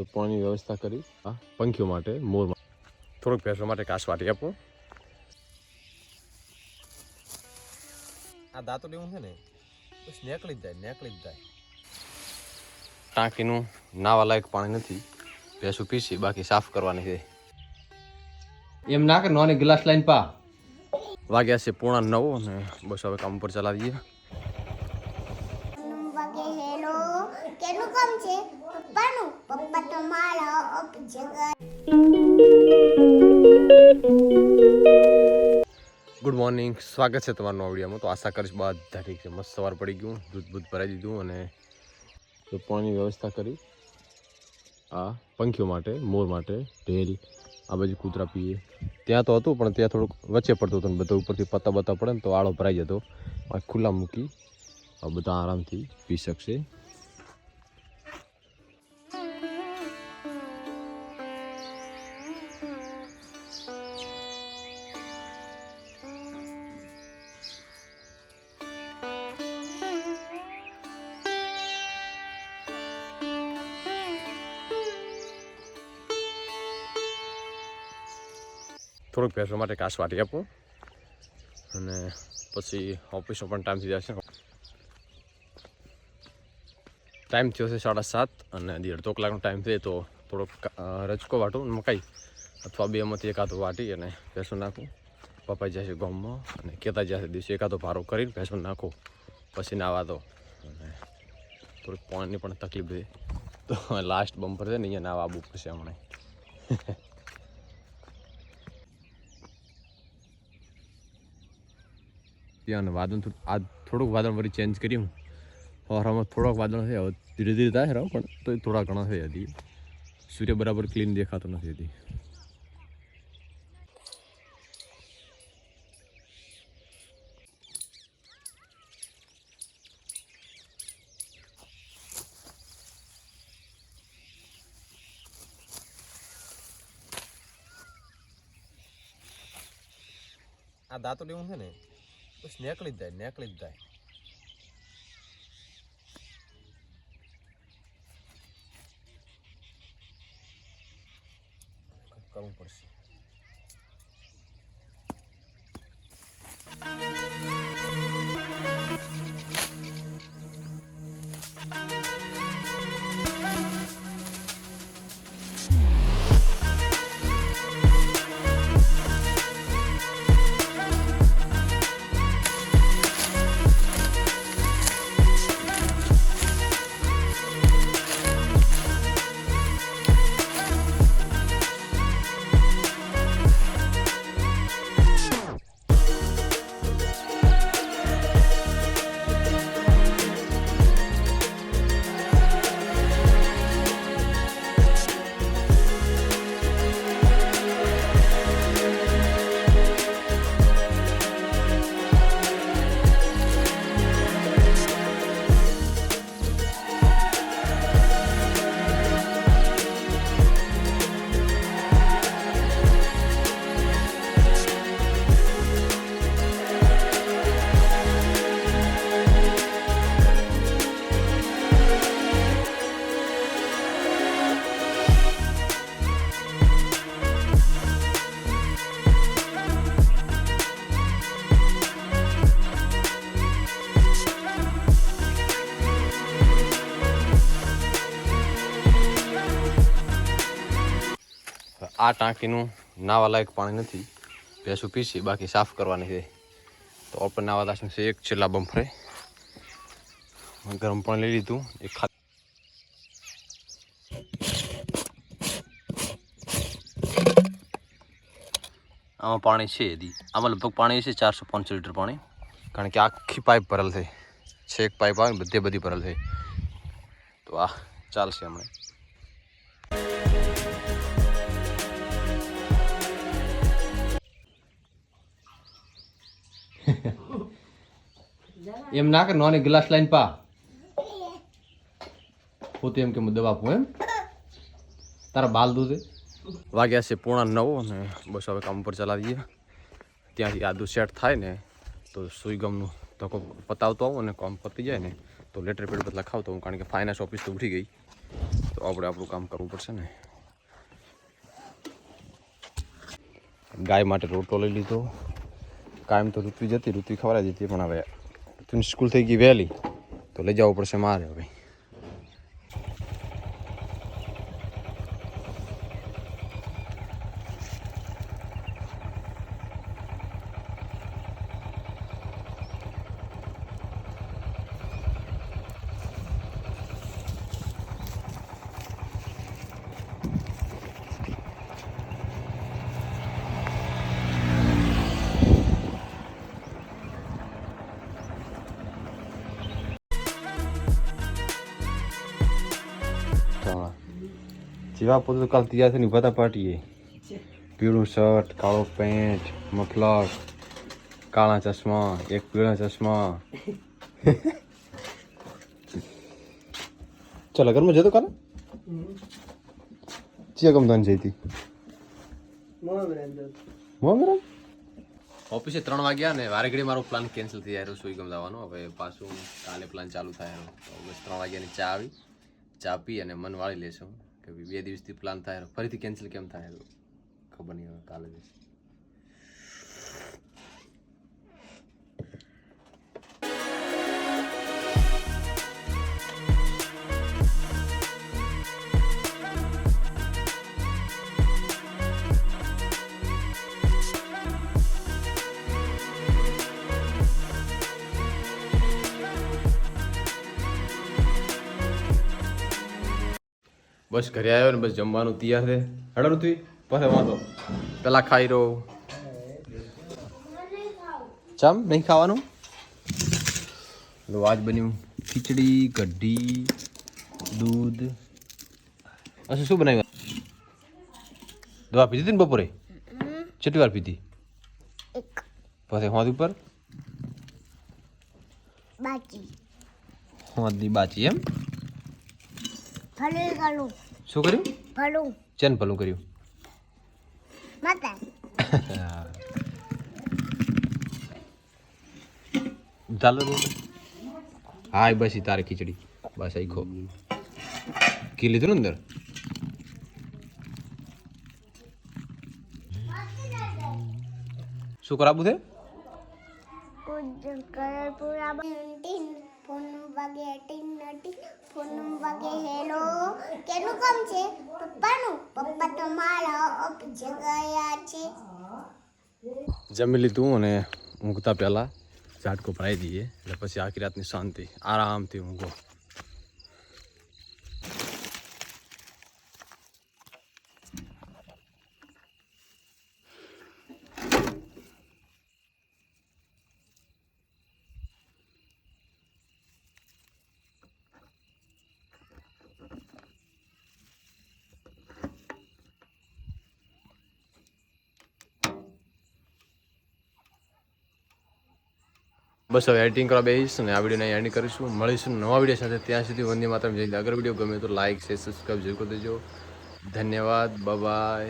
તો પાણીની વ્યવસ્થા કરી આ પંખીઓ માટે મોર થોડુંક ભેંસો માટે ઘાસ વાટી આપો. આ દાંતો લેવું છે ને બસ નેકળી જ જાય નેકળી જ જાય. ટાંકીનું નાવા લાયક પાણી નથી. ભેંસો પીસી બાકી સાફ કરવાની છે. એમ ના કે નોની ગ્લાસ લાઈન પા. વાગ્યા છે પૂણા નવ અને બસ હવે કામ ઉપર ચલાવીએ વાગે હેલો કેનું કામ છે પપ્પાનું પપ્પા તમારા ઓફિસ ગયા ગુડ મોર્નિંગ સ્વાગત છે તમારું વિડીયોમાં. તો આશા કરીશ બધા ઠીક છે. મસ્ત સવાર પડી ગયું. દૂધ બૂધ ભરાઈ દીધું અને પાણીની વ્યવસ્થા કરી. આ પંખીઓ માટે, મોર માટે, ઢેલ, આ બાજુ કૂતરા પીએ. ત્યાં તો હતું, પણ ત્યાં થોડુંક વચ્ચે પડતું હતું બધા ઉપરથી પત્તા બત્તા પડે ને તો આળો ભરાઈ જતો. ખુલ્લા મૂકી બધા આરામથી પી શકશે. થોડુંક ભેંસો માટે કાશ વાટી આપો. અને પછી ઓફિસનો પણ ટાઈમ થઈ જશે. ટાઈમ થયો છે સાડા સાત અને અડધો કલાકનો ટાઈમ થયો તો થોડોક રચકો વાટું મકાઈ. અથવા બેમાંથી એકાદો વાટી અને ભેંસો નાખું. પપ્પાઈ જશે ગામમાં અને કહેતા જશે દિવસે એકાદો ભારો કરીને ભેંસો નાખો. પછી નાવા દો અને થોડીક પાણીની પણ તકલીફ થઈ તો લાસ્ટ બમ્પર છે ને, અહીંયા નાવા આવવું પડશે હમણાં. ત્યાં વાદળ આ થોડુંક વાદળ વળી ચેન્જ કર્યું. હવામાં થોડોક વાદળ છે, હવે ધીરે ધીરે થાય રહો પણ તો થોડા ઘણા થયા હતી સૂર્ય બરાબર ક્લીન દેખાતો નથી હતી આ દાંતો લેવું છે ને? બસ નીકળી જ જાય નીકળી જ જાય કરવું પડશે આ ટાંકીનું નાવા લાયક પાણી નથી. ભેંસું પીસી બાકી સાફ કરવાની છે. તો આપણે નાવા દાસનું છે, એક છેલ્લા બમ્ફરે ગરમ પાણી લઈ લીધું, એક ખા આમાં પાણી છે દી આમાં લગભગ પાણી છે ચારસો પાંચસો લીટર પાણી. કારણ કે આખી પાઇપ ભરેલ છે. છેક પાઇપ આવે ને બધે બધી ભરેલ છે. તો આ ચાલશે હમણાં. એમ ના કે નોને ગ્લાસ લાઈન પા. પોતે એમ કે હું દવા આપું એમ. તારા બાલ દૂધે વાગ્યા છે પૂણા નવ અને બસ હવે કામ ઉપર ચલાવીએ. ત્યાંથી આદુ સેટ થાય ને, તો સુઈગમનું ધક્કો પતાવતો આવું અને કામ પતી જાય ને, તો લેટર પેડ પર લખાવતો હું કારણ કે ફાઇનાન્સ ઓફિસ તો ઉઠી ગઈ. તો આપણે આપણું કામ કરવું પડશે ને. ગાય માટે રોટો લઈ લીધો. કાયમ તો ઋતુ જતી ઋતુ ખવડાવી જતી પણ હવે તું સ્કૂલ થઈ ગઈ વહેલી, તો લઈ જવું પડશે મારે હવે. હા. જેવા પોતે કાલ તૈયાર થઈને ઊભા હતા પાર્ટીએ પીળું શર્ટ, કાળો પેન્ટ, મફલર, કાળા ચશ્મા, એક પીળા ચશ્મા. ચાલો ઘરમાં જતો કાલે? ચિયા ગમદાન જઈતી મોહમ્મદ ઓફિસે ત્રણ વાગ્યા ને વારે ઘડી મારો પ્લાન કેન્સલ થઈ જાય સુઈ ગમદાવાનો હવે પાછું કાલે પ્લાન ચાલુ થાય ત્રણ વાગ્યાની ચા આવી. ચા પી અને મન વાળી લેશું. કે બે દિવસથી પ્લાન થાય, ફરીથી કેન્સલ કેમ થાય, ખબર નહીં હવે કાલે જ. બસ ઘરે આવ્યો ને બસ જમવાનું તૈયાર છે. હડો ઋત્વી પછી વાંધો. પેલા ખાઈ રહો. ચમ નહીં ખાવાનું? લો આજ બન્યું ખીચડી કઢી દૂધ. અચ્છા શું બનાવ્યું? દવા પીધી હતી ને બપોરે? કેટલી વાર પીધી? પછી હોદ ઉપર? બાકી હોદની બાચી એમ? ભલે ગલું શું કર્યું? ભલું ચેન ભલું કર્યું? માતા ચાલો રોડ હા એ બસ ઈ તારે ખીચડી. બસ આઈ ખો. કી લીધું ને અંદર? શું કરાવવું છે? કુદ વાગે ટીન નટી ફોન વાગે હેલો કેનું કામ છે? પપ્પાનું? પપ્પા તો મારા ગયા છે. જમી લીધું અને ઊંઘતા પહેલાં ઝાટકો ભરાઈ દઈએ, એટલે પછી આખી રાતની શાંતિ, આરામથી ઊંઘો. બસ હવે એડિટિંગ કરવા બેસીશ અને આ વિડીયોને એન્ડ કરીશું. મળીશું નવા વીડિયો સાથે. ત્યાં સુધી વંદે માત્ર જઈ અગર વીડિયો ગમે તો લાઇક શેર સબસ્ક્રાઈબ જરૂર કરી દેજો ધન્યવાદ. બાય